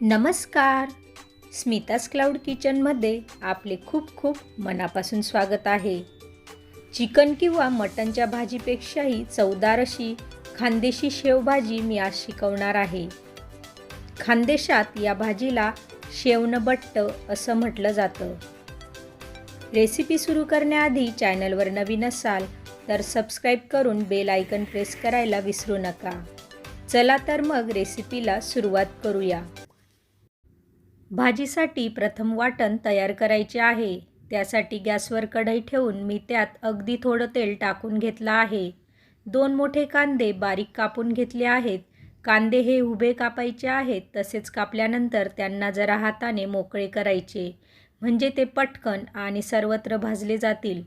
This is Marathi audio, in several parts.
नमस्कार. स्मितास क्लाउड किचनमध्ये आपले खूप खूप मनापासून स्वागत आहे. चिकन किंवा मटनच्या भाजीपेक्षाही चवदार अशी खानदेशी शेवभाजी मी आज शिकवणार आहे. खानदेशात या भाजीला शेवणबट्ट असं म्हटलं जातं. रेसिपी सुरू करण्याआधी चॅनलवर नवीन असाल तर सबस्क्राईब करून बेल आयकन प्रेस करायला विसरू नका. चला तर मग रेसिपीला सुरुवात करूया. भाजीसाठी प्रथम वाटण तयार करायचे आहे. त्यासाठी गॅसवर कढई ठेवून मी त्यात अगदी थोडं तेल टाकून घेतलं आहे. दोन मोठे कांदे बारीक कापून घेतले आहेत. कांदे हे उभे कापायचे आहेत तसेच कापल्यानंतर त्यांना जरा हाताने मोकळे करायचे म्हणजे ते पटकन आणि सर्वत्र भाजले जातील.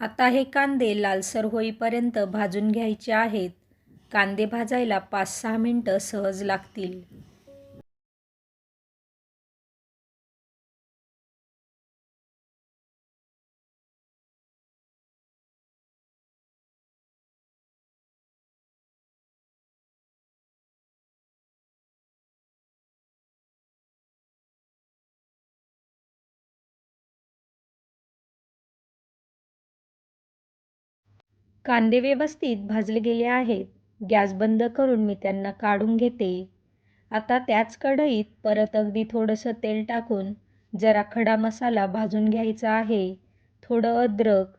आता हे कांदे लालसर होईपर्यंत भाजून घ्यायचे आहेत. कांदे भाजायला पाच सहा मिनटं सहज लागतील. कांदे व्यवस्थित भाजले गेले आहेत. गॅस बंद करून मी त्यांना काढून घेते. आता त्याच कढईत परत अगदी थोडंसं तेल टाकून जरा खडा मसाला भाजून घ्यायचा आहे. थोडं अद्रक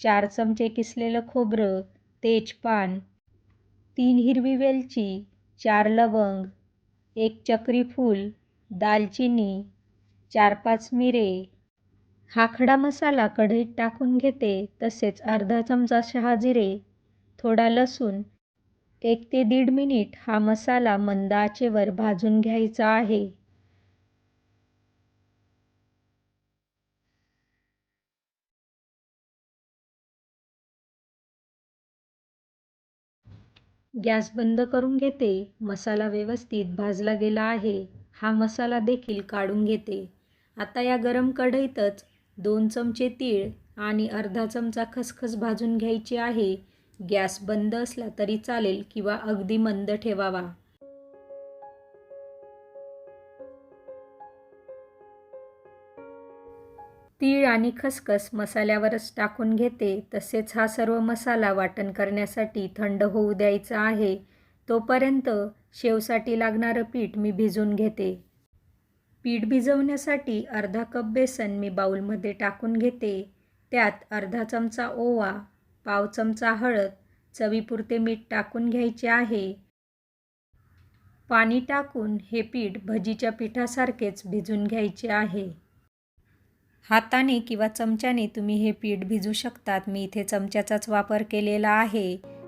चार चमचे किसलेलं खोबरं तेजपान तीन हिरवी वेलची चार लवंग एक चक्री फूल दालचिनी चार पाच मिरे हा खडा मसाला कढईत टाकून घेते तसेच अर्धा चमचा शहाजिरे थोडा लसूण एक ते दीड मिनिट हा मसाला मंद आचेवर भाजून घ्यायचा आहे. गॅस बंद करून घेते मसाला व्यवस्थित भाजला गेला आहे हा मसाला देखील काढून घेते. आता या गरम कढईतच दोन चमचे तीळ आणि अर्धा चमचा खसखस भाजून घ्यायची आहे. गॅस बंद असला तरी चालेल किंवा अगदी मंद ठेवावा. तीळ आणि खसखस मसाल्यावरच टाकून घेते. तसेच हा सर्व मसाला वाटण करण्यासाठी थंड होऊ द्यायचा आहे. तोपर्यंत शेवसाठी लागणारं पीठ मी भिजून घेते. पीठ भिजवण्यासाठी अर्धा कप बेसन मी बाऊलमध्ये टाकून घेते. त्यात अर्धा चमचा ओवा पाव चमचा हळद चवीपुरते मीठ टाकून घ्यायचे आहे. पाणी टाकून हे पीठ भजीच्या पिठासारखेच भिजून घ्यायचे आहे. हाताने किंवा चमच्याने तुम्ही हे पीठ भिजू शकतात. मी इथे चमच्याचाच वापर केलेला आहे.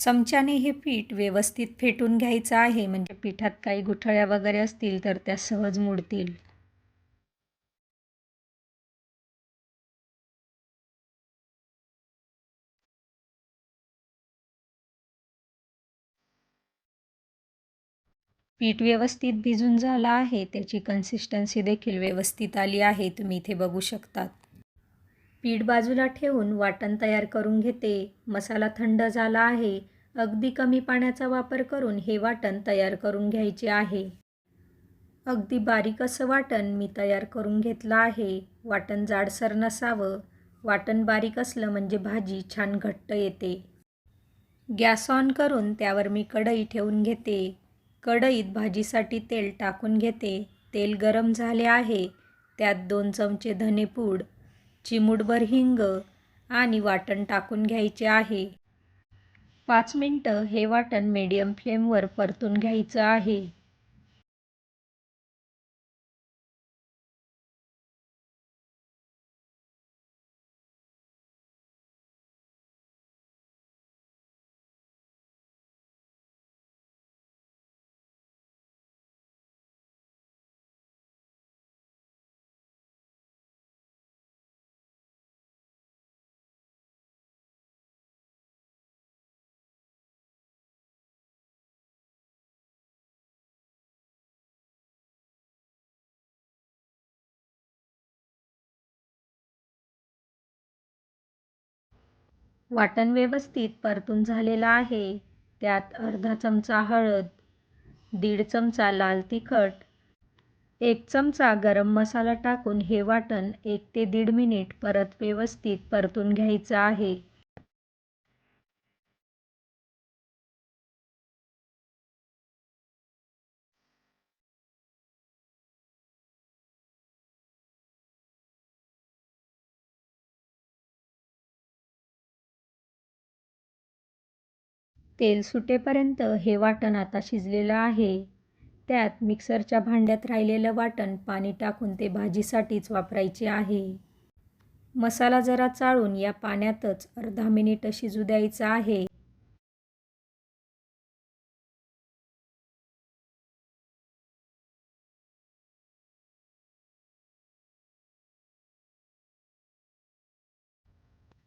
चमच्याने हे पीठ व्यवस्थित फेटून घ्यायचं आहे. म्हणजे पिठात काही गुठळ्या वगैरे असतील तर त्या सहज मुडतील. पीठ व्यवस्थित भिजून झालं आहे. त्याची कन्सिस्टन्सी देखील व्यवस्थित आली आहे. तुम्ही इथे बघू शकतात. पीठ बाजूला ठेवून वाटण तयार करून घेते. मसाला थंड झाला आहे. अगदी कमी पाण्याचा वापर करून हे वाटण तयार करून घ्यायचे आहे. अगदी बारीक असं वाटण मी तयार करून घेतलं आहे. वाटण जाडसर नसावं. वाटण बारीक असलं म्हणजे भाजी छान घट्ट येते. गॅस ऑन करून त्यावर मी कढई ठेवून घेते. कढईत भाजीसाठी तेल टाकून घेते. तेल गरम झाले आहे. त्यात दोन चमचे धनेपूड चिमूटभर हिंग आणि वाटण टाकून घ्यायचे आहे. पाच मिनटं हे वाटण मीडियम फ्लेमवर परतून घ्यायचं आहे. वाटण व्यवस्थित परतून झालेलं आहे. त्यात अर्धा चमचा हळद दीड चमचा लाल तिखट एक चमचा गरम मसाला टाकून हे वाटण एक ते दीड मिनिट परत व्यवस्थित परतून घ्यायचं आहे. तेल सुटेपर्यंत हे वाटण आता शिजलेलं आहे. त्यात मिक्सरच्या भांड्यात राहिलेलं वाटण पाणी टाकून ते भाजीसाठीच वापरायचे आहे. मसाला जरा चाळून या पाण्यातच अर्धा मिनिट शिजू द्यायचा आहे.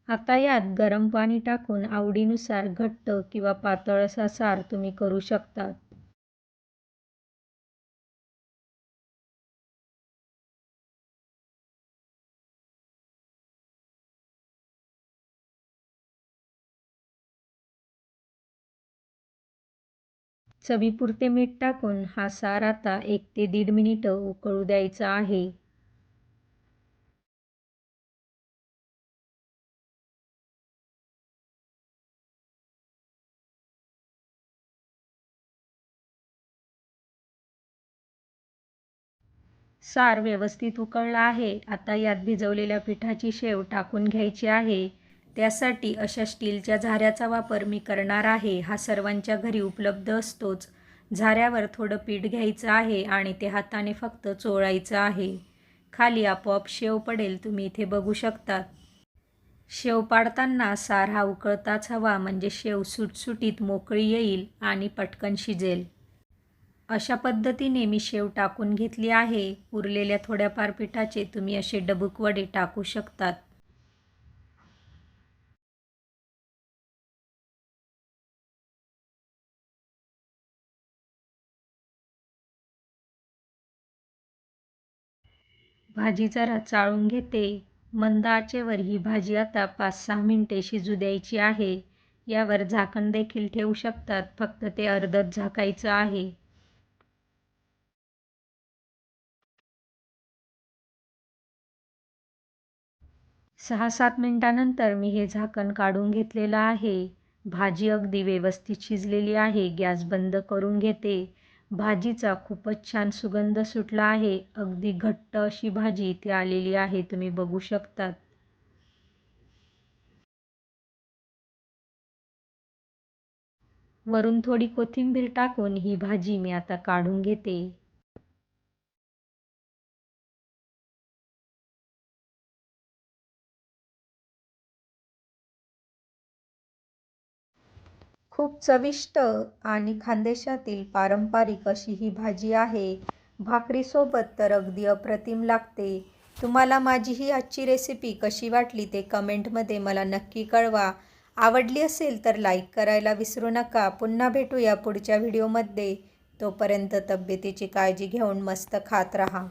आता यात गरम पाणी टाकून आवडीनुसार घट्ट किंवा पातळ असा सार तुम्ही करू शकता चवीपुरते मीठ टाकून हा सार आता एक ते दीड मिनिटं उकळू द्यायचा आहे. सार व्यवस्थित उकळला आहे. आता यात भिजवलेल्या पिठाची शेव टाकून घ्यायची आहे. त्यासाठी अशा स्टीलच्या झाऱ्याचा वापर मी करणार आहे. हा सर्वांच्या घरी उपलब्ध असतोच. झाऱ्यावर थोडं पीठ घ्यायचं आहे आणि ते हाताने फक्त चोळायचं आहे. खाली आपोआप शेव पडेल तुम्ही इथे बघू शकता शेव पाडताना सार हा उकळताच हवा म्हणजे शेव सुटसुटीत मोकळी येईल आणि पटकन शिजेल. अशा पद्धतीने मी शेव टाकून घेतली आहे. उरलेल्या थोड्याफार पिठाचे तुम्ही असे डबुकवडे टाकू शकतात. भाजी जरा चाळून घेते. मंद आचेवर ही भाजी आता पाच सहा मिनटे शिजू द्यायची आहे. यावर झाकण देखील ठेवू शकतात. फक्त ते अर्धच झाकायचं आहे. सहा सात मिनटानंतर मी हे झाकण काढून घेतलेलं आहे. भाजी अगदी व्यवस्थित शिजलेली आहे. गॅस बंद करून घेते. भाजीचा खूपच छान सुगंध सुटला आहे. अगदी घट्ट अशी भाजी इथे आलेली आहे. तुम्ही बघू शकतात. वरून थोडी कोथिंबीर टाकून ही भाजी मी आता काढून घेते. खूप चविष्ट आणि खानदेशातील पारंपरिक अशी ही भाजी आहे. भाकरीसोबत तर अगदी अप्रतिम लागते. तुम्हाला माझी ही आजची रेसिपी कशी वाटली ते कमेंटमध्ये मला नक्की कळवा. आवडली असेल तर लाईक करायला विसरू नका. पुन्हा भेटूया पुढच्या व्हिडिओमध्ये तोपर्यंत तब्येतीची काळजी घेऊन मस्त खात राहा.